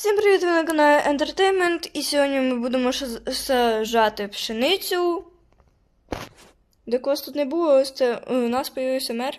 Всім привіт, ви на каналі Entertainment. І сьогодні ми будемо сажати пшеницю. Де тут не було, ось це у нас появився мер.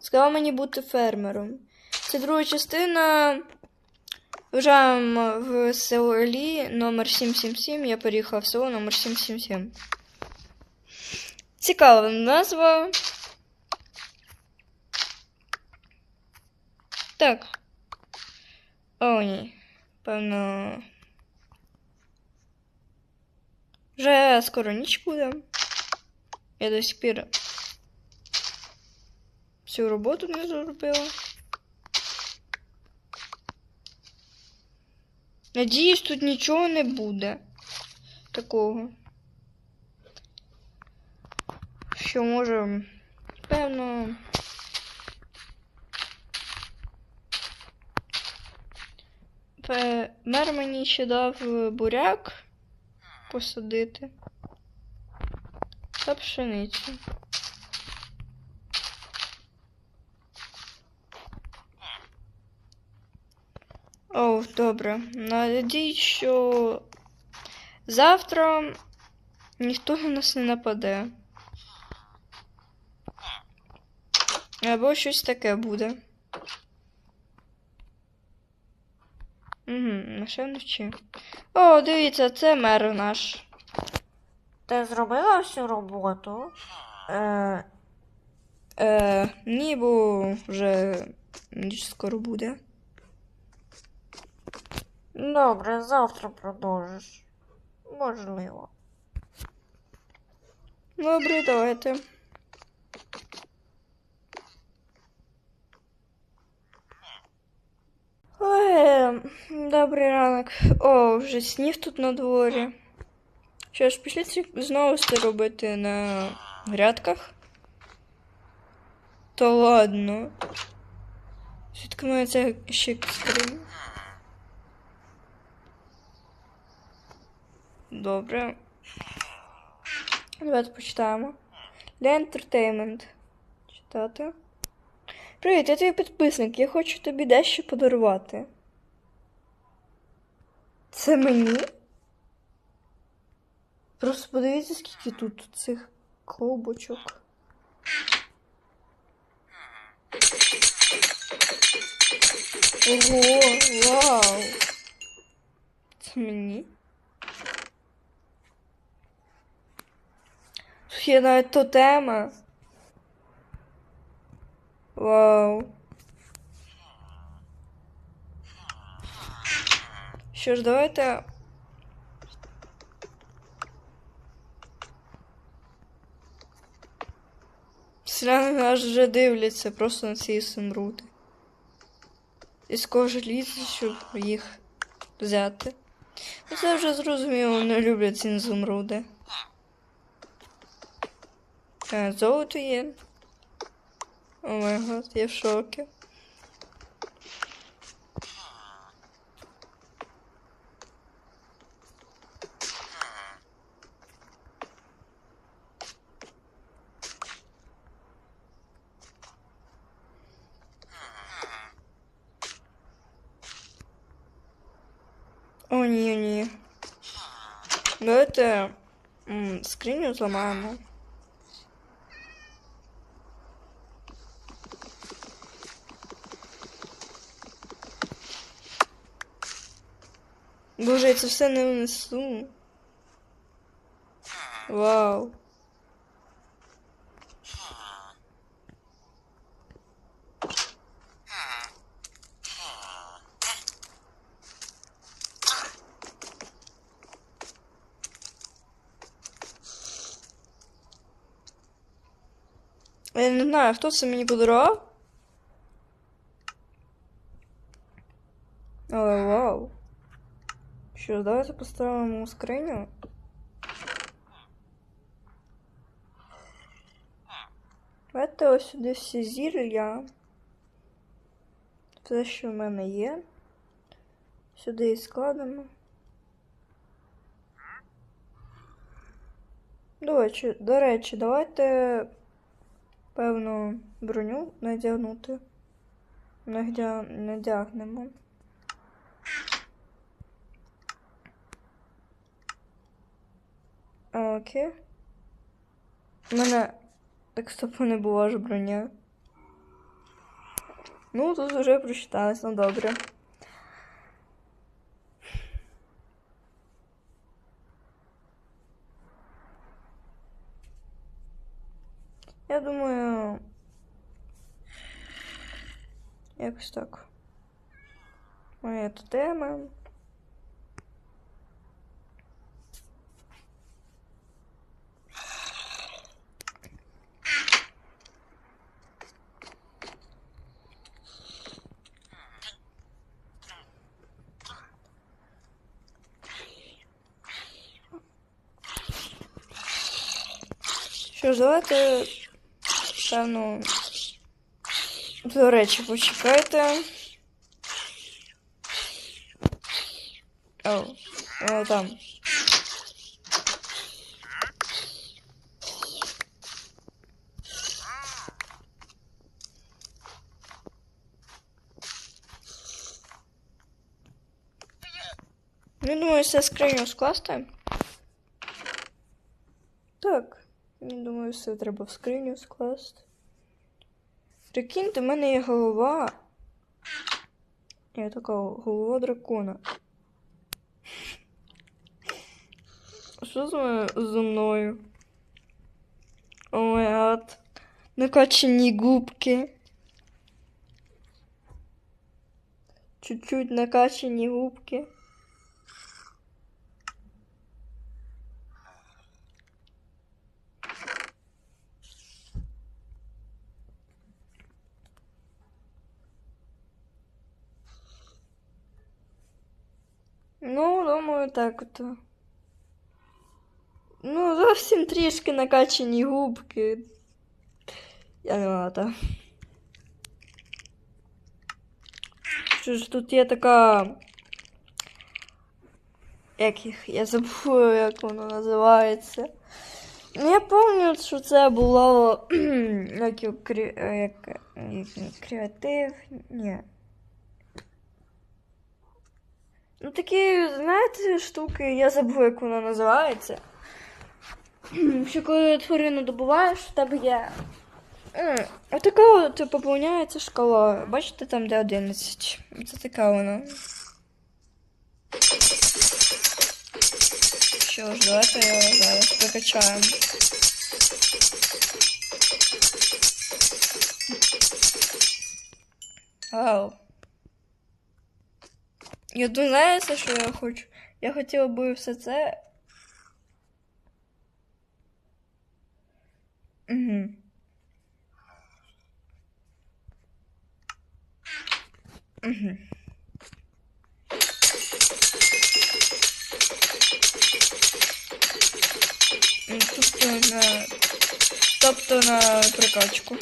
Сказав мені бути фермером. Це друга частина. Вважаємо в селі номер 777. Я переїхав в село номер 777. Цікава назва. Так. О, ні. Певно. Вже скоро ніч буде. Я до сих пір всю роботу не зробила. Надіюсь, тут нічого не буде такого. Що може, певно. Мер мені ще дав е, буряк посадити та пшеницю. О, добре. Надіюсь, що завтра ніхто на нас не нападе. Або щось таке буде. Лише вночі. О, дивіться, це мер наш. Ти зробила всю роботу? Е, е, ні, бо вже ніч скоро буде. Добре, завтра продовжиш. Можливо. Добре, давайте. Добрий ранок. О, вже сніг тут на дворі. Що ж, пішли ці- знову це робити на грядках? Та ладно. Звідки мене це ще скрин? Добре. Давайте почитаємо. Для Entertainment. Читати. Привіт, я твій підписник. Я хочу тобі дещо подарувати. Це мені? Просто подивіться, скільки тут цих колбочок. Ого, вау. Це мені? Тут є навіть тотема. Вау. Що ж, давайте. Селяни аж вже дивляться просто на ці сумрути. І з лізе, щоб їх взяти. Ну, Це вже зрозуміло, не люблять ці зумруди. Золото є. О май гад, я в шокі. О, ні, ні. Давайте м, скриню зламаємо. Боже, я це все не внесу. Вау. Я не знаю, хто це мені подарував. Але вау. Що, давайте поставимо скриню. Давайте ось сюди всі зір'я. Все, що в мене є. Сюди і складемо. До речі, до речі, давайте певну броню надягнути. Надя... надягнемо. Окей. У мене так стопу не була ж броня. Ну, тут вже прочиталось, ну добре. Я думаю. Якось так. Моя тема. Що ж, давайте, певно, до речі, почекайте. О, о, там. Я думаю, все скриню скласти. Так. Думаю, все треба в скриню скласти. Прикиньте, в мене є голова. Я така голова дракона. Що з мене зі мною? О май гад. Губки. Чуть-чуть накачані губки. Ну, думаю, так от. Ну, зовсім трішки накачані губки. Я не лата. Що ж тут є така. Як їх? Я забула, як воно називається. Ну, я пам'ятаю, що це було як, як... як креатив. Ні. Ну, такі, знаєте, штуки, я забув, як вона називається. Що коли тварину добуваєш, в тебе є. Отака от поповняється шкала. Бачите, там де 11. Це така вона. Що ж, давайте його зараз прокачаємо. Вау. Я думаю, знаєте, що я хочу? Я хотіла би все це. Угу. Угу. Тобто на. Тобто на прикачку.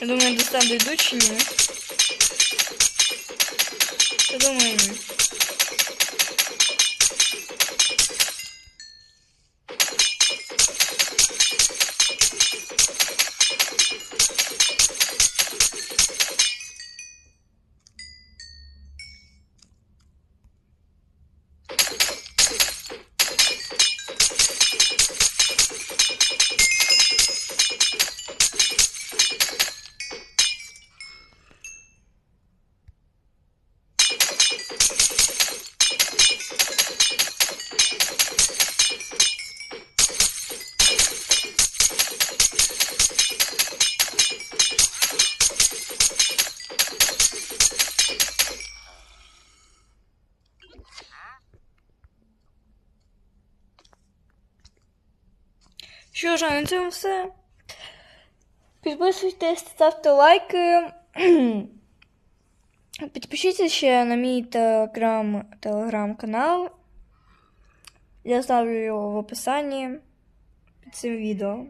Я думаю, до там дойду чи ні. Я думаю, Що ж, на цьому все. Підписуйтесь, ставте лайки. Підпишіться ще на мій телеграм, телеграм-канал. Я ставлю його в описанні під цим відео.